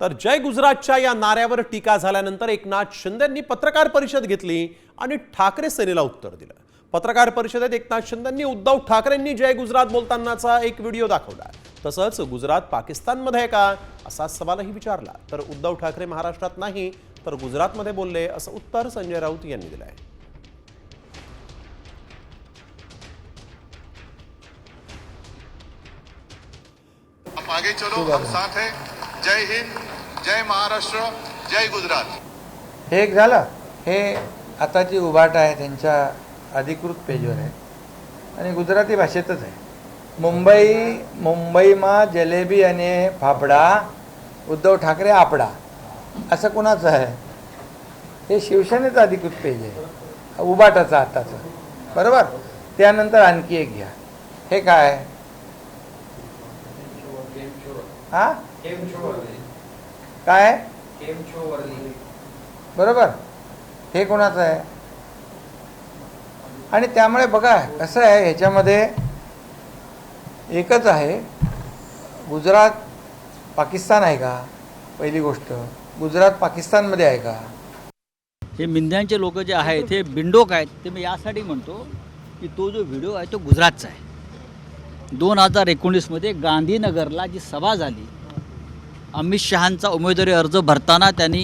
तर जय गुजरातच्या या नाऱ्यावर टीका झाल्यानंतर एकनाथ शिंदेंनी पत्रकार परिषद घेतली आणि ठाकरे सेनेला उत्तर दिलं. पत्रकार परिषदेत एकनाथ शिंदेंनी उद्धव ठाकरेंनी जय गुजरात बोलतानाचा एक व्हिडिओ दाखवला. तसंच गुजरात पाकिस्तानमध्ये आहे का? असा सवालही विचारला. तर उद्धव ठाकरे महाराष्ट्रात नाही तर गुजरातमध्ये बोलले असं उत्तर संजय राऊत यांनी दिलं आहे आगे चलो हम साथ हैं। जय हिंद जय महाराष्ट्र जय गुजरात. हे एक झालं. हे आता जी उभाट आहे त्यांच्या अधिकृत पेजवर आहे. आणि गुजराती भाषेतच आहे. मुंबई मुंबईमा जलेबी आणि फाफडा उद्धव ठाकरे आपडा. असं कुणाचं आहे? हे शिवसेनेचं अधिकृत पेज आहे. उबाटाचं आताचं. बरोबर? त्यानंतर आणखी एक घ्या. हे काय? हा? काय? बरोबर. हे कोणाचं आहे? आणि त्यामुळे बघा कसं आहे ह्याच्यामध्ये एकच आहे गुजरात पाकिस्तान आहे का? पहिली गोष्ट. गुजरात पाकिस्तानमध्ये आहे का? हे मिंद्यांचे लोक जे आहेत हे बिंडोक आहेत ते मी यासाठी म्हणतो की तो जो व्हिडिओ आहे तो गुजरातचा आहे. दोन हजार एकोणीसमध्ये गांधीनगरला जी सभा झाली अमित शहांचा उमेदवारी अर्ज भरताना त्यांनी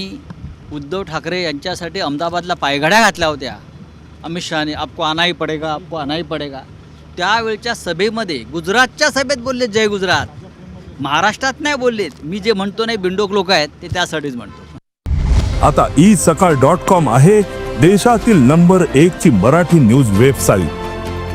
उद्धव ठाकरे यांच्यासाठी अहमदाबादला पायघड्या घातल्या होत्या. अमित शहाने आपको आणाही पडेगा आपको आणाही पडेगा. त्यावेळच्या सभेमध्ये गुजरातच्या सभेत बोलले जय गुजरात. महाराष्ट्रात नाही बोललेत. मी जे म्हणतो नाही बिंडोक लोक आहेत ते त्यासाठीच म्हणतो. आता ई सकाळ डॉट कॉम आहे देशातील नंबर एक ची मराठी न्यूज वेबसाईट